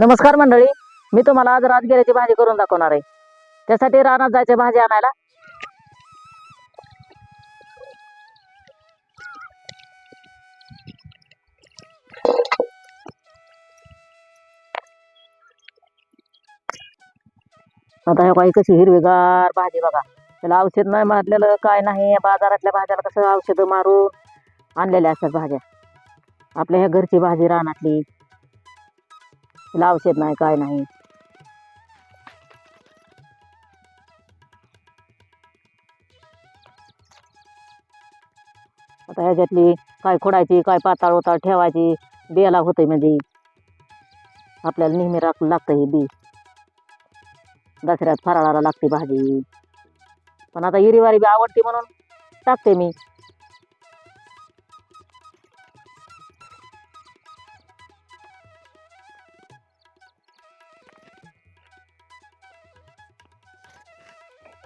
नमस्कार मंडळी मी तुम्हाला आज राजगिऱ्याची भाजी करून दाखवणार आहे. त्यासाठी रानात जायचे भाजी आणायला. आता हे काही कशी हिरवीगार भाजी बघा. त्याला औषध नाही मारलेलं काय नाही बाजारातल्या भाज्याला कसं औषधं मारून आणलेल्या असतात भाज्या. आपल्या ह्या घरची भाजी रानातली. तिला औषध नाही काय नाही. आता ह्याच्यातली काय खोडायची काय पाताळ उताळ ठेवायची बियाला होते म्हणजे. आपल्याला नेहमी राख लागतं हे बी. दसऱ्यात फराळाला लागते भाजी. पण आता हिरीवारी बी आवडते म्हणून टाकते मी.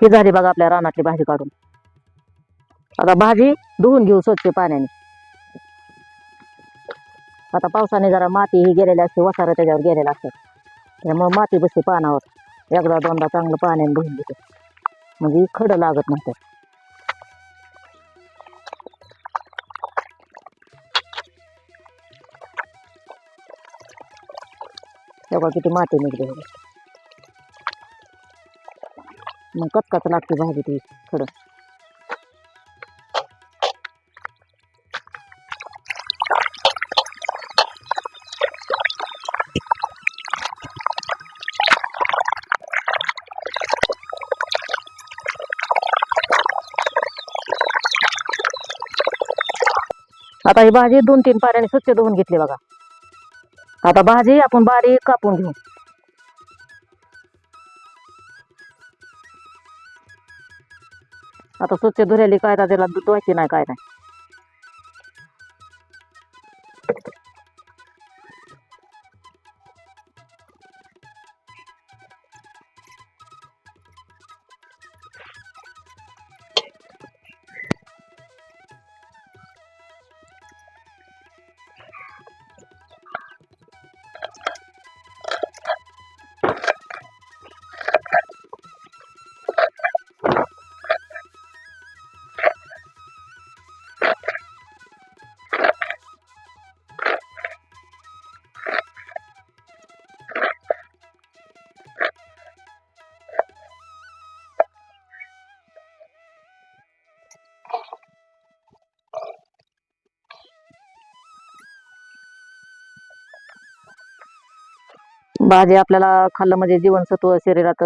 ही झाली बघा आपल्या रानातली भाजी काढून. आता भाजी धुवून घेऊ स्वच्छ पाण्याने. आता पावसाने जरा माती ही गेलेली असते वसारा त्याच्यावर गेलेला असते. त्यामुळे माती बसते पानावर. एकदा दोनदा चांगलं पाण्याने धुवून घेते. म्हणजे खडं लागत नसतं. तेव्हा किती माती निघते. मग कचकच लागते भाजी ती थोडं. आता ही भाजी दोन तीन पाण्याने स्वच्छ धुवून घेतली बघा. आता भाजी आपण बारीक कापून घेऊ. आता स्वच्छ धुरेली काय त्याला धुवायची नाही काय नाही. भाजी आपल्याला खाल्लं म्हणजे जीवनसत्व शरीरात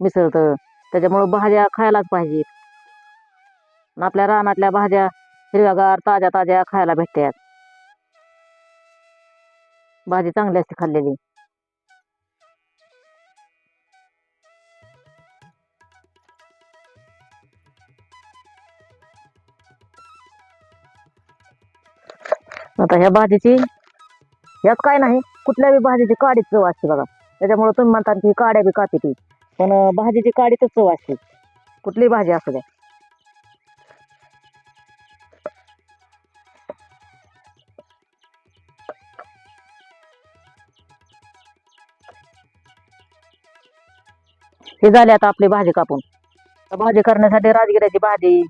मिसळतं. त्याच्यामुळं भाज्या खायलाच पाहिजेत. आपल्या रानातल्या भाज्या हिरव्यागार ताज्या ताज्या खायला भेटतात. भाजी चांगली असते खाल्लेली. आता ह्या भाजीची यात काय नाही. कुठल्याही भाजीची काडीच चव असते बघा. त्याच्यामुळे तुम्ही म्हणता की काड्या बी कापी ती. पण भाजीची काडीच चव असते. कुठलीही भाजी असू द्या. हे झाले आता आपली भाजी कापून. भाजी करण्यासाठी राजगिऱ्याची भाजी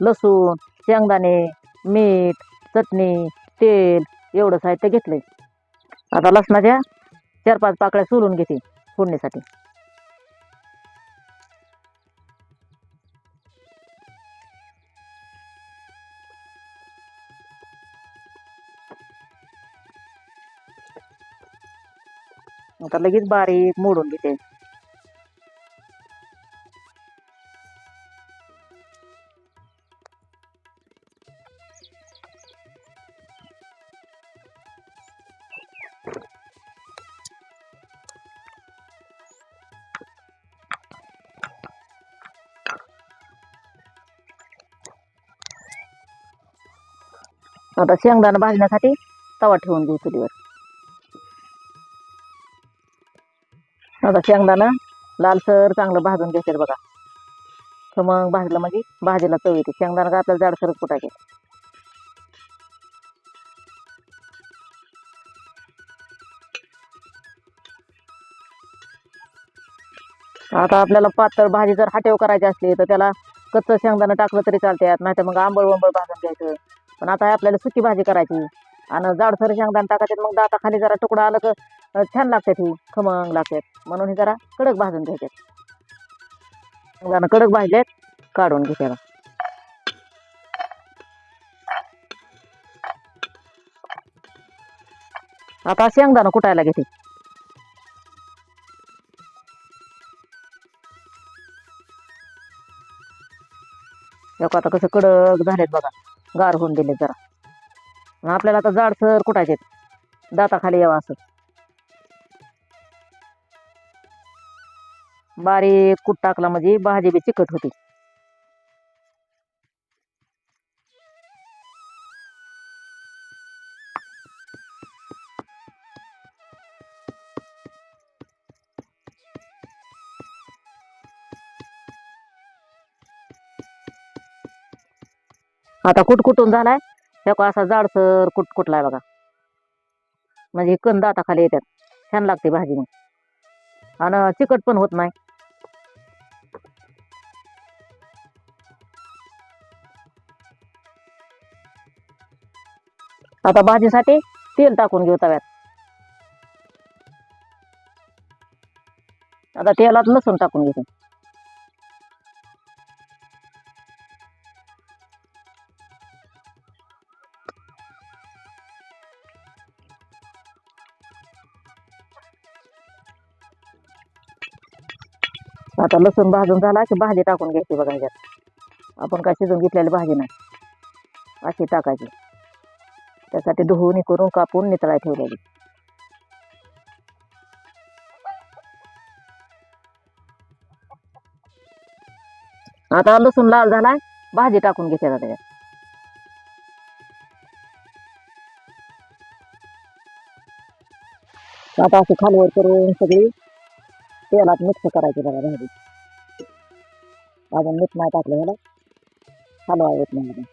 लसूण शेंगदाणे मीठ चटणी तेल एवढं साहित्य घेतलंय. आता लसणाच्या चार पाच पाकळ्या सोलून घेते फोडणीसाठी. आता लगेच बारीक मोडून घेते. आता शेंगदाणा भाजण्यासाठी तवा ठेवून घेऊ चुलीवर. आता शेंगदाणा लालसर चांगलं भाजून घ्यायचं बघा. खमंग भाजलं म्हणजे भाजीला चव येते. शेंगदाणा का आपल्याला जाडसरच फुटायचे. आता आपल्याला पातळ भाजी जर हाटेव करायची असली तर त्याला कच्चं शेंगदाणं टाकलं तरी चालते नाही तर मग आंबळ वंबळ भाजून घ्यायचं. पण आता आपल्याला सुकी भाजी करायची. आणि जाडसर शेंगदाण टाकायचे मग दाताखाली जरा तुकडा आलं तर छान लागते ती खमंग लागते म्हणून हे जरा कडक भाजून घ्यायचे. शेंगदाणं कडक भाजलेत काढून घेते आता शेंगदाणं कुटायला घेते. एक आता कसं कडक झालेत बघा. गार होऊन दिले जरा. मग आपल्याला आता जाडसर कुटायचे दाताखाली यावं असं. बारीक कुट टाकला म्हणजे भाजी बी चिकट होती. आता कुटकुटून झालाय. हे असा जाडसर कुटकुटलाय बघा. म्हणजे कंदा आता खाली येतात छान लागते भाजी मग. आणि चिकट पण होत नाही. आता भाजीसाठी तेल टाकून घेऊ तव्यात. आता तेलात लसूण टाकून घेतो. आता लसूण भाजून झाला की भाजी टाकून घ्यायची बघा ह्याच्यात आपण काय शिजून घेतलेली भाजी नाही. अशी टाकायची. त्यासाठी धुवून करून कापून नितळा ठेवलेली. आता लसूण लाल झालाय भाजी टाकून घेते आता त्याच्यात. आता अशी खालवर करून सगळी तेलात मिक्स करायची बघा भाजी अजून मीठ नाही टाकलं ह्याला हलवा येत नाही अजून.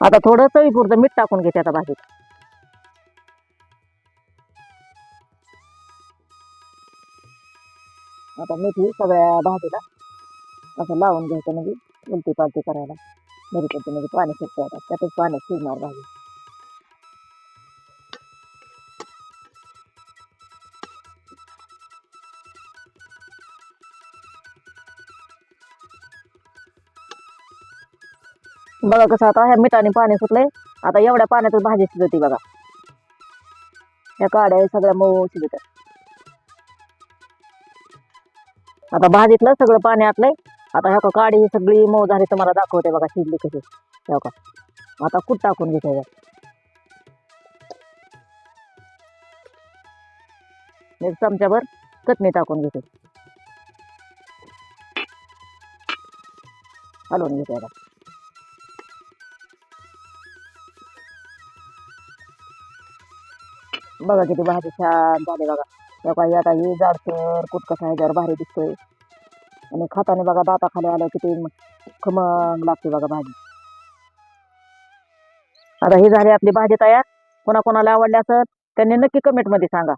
आता थोडं चवीपुरतं मीठ टाकून घेते आता भाजीत. आता मीठ ही सगळ्या भाजीला असं लावून घ्यायचं म्हणजे उलटी पालटी करायला. घरी पडते म्हणजे पाणी सुटतं आता त्यातच पाण्यात शिजणार भाजी बघा कसं आता ह्या मिठाने पाणी सुटलंय आता एवढ्या पाण्यातच भाजी शिजते बघा ह्या काड्या सगळ्या मऊ शिजतात आता भाजीतलं सगळं पाणी आटलंय आता ह्या का काडी ही मऊ झाली, तुम्हाला दाखवते आता कूट टाकून ह्याच्यात. एक चमच्याभर चटणी टाकून घेते. हलवून घेते आता किती भाजी छान झाली बघा. आता ही जाडसर कुट कसा ह्याच्यावर भारी दिसतोय. आणि खाताने बघा दाताखाली आलं किती ते खमंग लागते बघा भाजी. आता ही झाली आपली भाजी तयार. कोणाकोणाला आवडली असं त्यांनी नक्की कमेंटमध्ये सांगा.